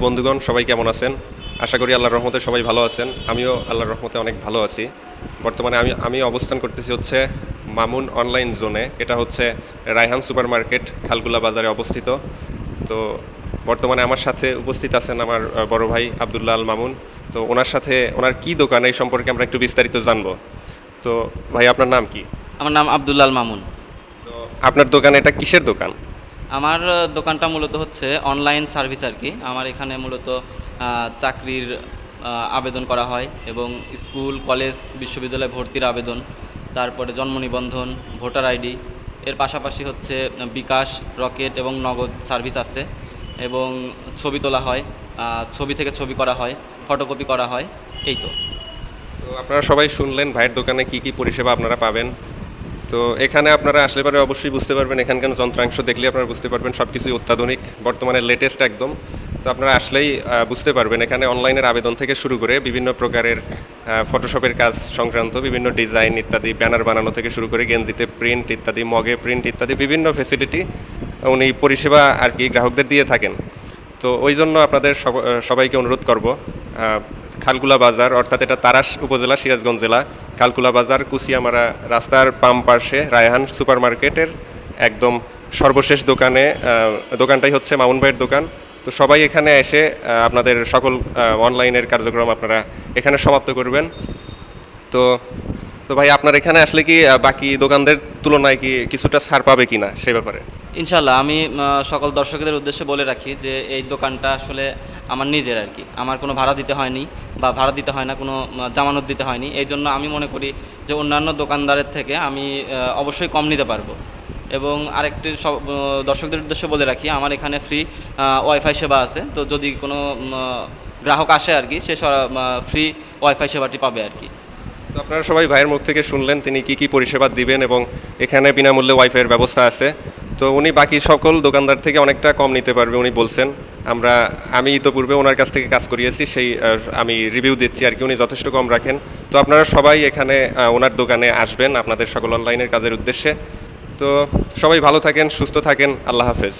বন্ধুগণ সবাই কেমন আছেন? আশা করি আল্লাহর রহমতে সবাই ভালো আছেন। আমিও আল্লাহর রহমতে অনেক ভালো আছি। বর্তমানে আমি আমি অবস্থান করতেছি হচ্ছে মামুন অনলাইন জোনে। এটা হচ্ছে রায়হান সুপার মার্কেট খালগুলা বাজারে অবস্থিত। তো বর্তমানে আমার সাথে উপস্থিত আছেন আমার বড় ভাই আবদুল্লাহ আল মামুন। তো ওনার সাথে ওনার কি দোকান এই সম্পর্কে আমরা একটু বিস্তারিত জানব। তো ভাই আপনার নাম কি? আমার নাম আবদুল্লাল মামুন। তো আপনার দোকান এটা কিসের দোকান? আমার দোকানটা মূলত হচ্ছে অনলাইন সার্ভিস আর কি। আমার এখানে মূলত চাকরির আবেদন করা হয় এবং স্কুল, কলেজ, বিশ্ববিদ্যালয়ে ভর্তির আবেদন, তারপরে জন্ম নিবন্ধন, ভোটার আইডি, এর পাশাপাশি হচ্ছে বিকাশ, রকেট এবং নগদ সার্ভিস আছে এবং ছবি তোলা হয় ছবি থেকে ছবি করা হয় ফটোকপি করা হয়, এই তো আপনারা সবাই শুনলেন ভাইয়ের দোকানে কি কি পরিষেবা আপনারা পাবেন? তো এখানে আপনারা আসলে পরে অবশ্যই বুঝতে পারবেন, এখানকার যন্ত্রাংশ দেখলে আপনারা বুঝতে পারবেন সব কিছুই অত্যাধুনিক, বর্তমানে লেটেস্ট একদম। তো আপনারা আসলেই বুঝতে পারবেন, এখানে অনলাইনের আবেদন থেকে শুরু করে বিভিন্ন প্রকারের ফটোশপের কাজ সংক্রান্ত বিভিন্ন ডিজাইন ইত্যাদি ব্যানার বানানো থেকে শুরু করে গেঞ্জিতে প্রিন্ট ইত্যাদি, মগে প্রিন্ট ইত্যাদি বিভিন্ন ফেসিলিটি উনি পরিষেবা আর কি গ্রাহকদের দিয়ে থাকেন। তো ওই জন্য আপনাদের সবাইকে অনুরোধ করব খালকুলা বাজার, অর্থাৎ এটা তারাস উপজেলা, সিরাজগঞ্জ জেলা। খালকুলা বাজার কুচিয়ামারা রাস্তার পাম পাশে রায়হান সুপার মার্কেটের একদম সর্বশেষ দোকানে দোকানটাই হচ্ছে মামুন ভাইয়ের দোকান। তো সবাই এখানে এসে আপনাদের সকল অনলাইনের কার্যক্রম আপনারা এখানে সমাপ্ত করবেন। তো তো ভাই, আপনার এখানে আসলে কি বাকি দোকানদের তুলনায় কি কিছুটা ছাড় পাবে কিনা সে ব্যাপারে? ইনশাল্লাহ আমি সকল দর্শকদের উদ্দেশ্যে বলে রাখি যে এই দোকানটা আসলে আমার নিজের আর কি। আমার কোনো ভাড়া দিতে হয়নি বা ভাড়া দিতে হয় না, কোনো জামানত দিতে হয়নি। এই জন্য আমি মনে করি যে অন্যান্য দোকানদারের থেকে আমি অবশ্যই কম নিতে পারব। এবং আরেকটি সব দর্শকদের উদ্দেশ্যে বলে রাখি, আমার এখানে ফ্রি ওয়াইফাই সেবা আছে। তো যদি কোনো গ্রাহক আসে আর কি, সে ফ্রি ওয়াইফাই সেবাটি পাবে আর কি। তো আপনারা সবাই ভাইয়ের মুখ থেকে শুনলেন তিনি কি কি পরিষেবা দিবেন এবং এখানে বিনামূল্যে ওয়াইফাইয়ের ব্যবস্থা আছে। তো উনি বাকি সকল দোকানদার থেকে অনেকটা কম নিতে পারবে উনি বলছেন। আমরা, আমি ইতোপূর্বে ওনার কাছ থেকে কাজ করিয়েছি, সেই আমি রিভিউ দিচ্ছি আর কি, উনি যথেষ্ট কম রাখেন। তো আপনারা সবাই এখানে ওনার দোকানে আসবেন আপনাদের সকল অনলাইনের কাজের উদ্দেশ্যে। তো সবাই ভালো থাকেন, সুস্থ থাকেন, আল্লাহ হাফেজ।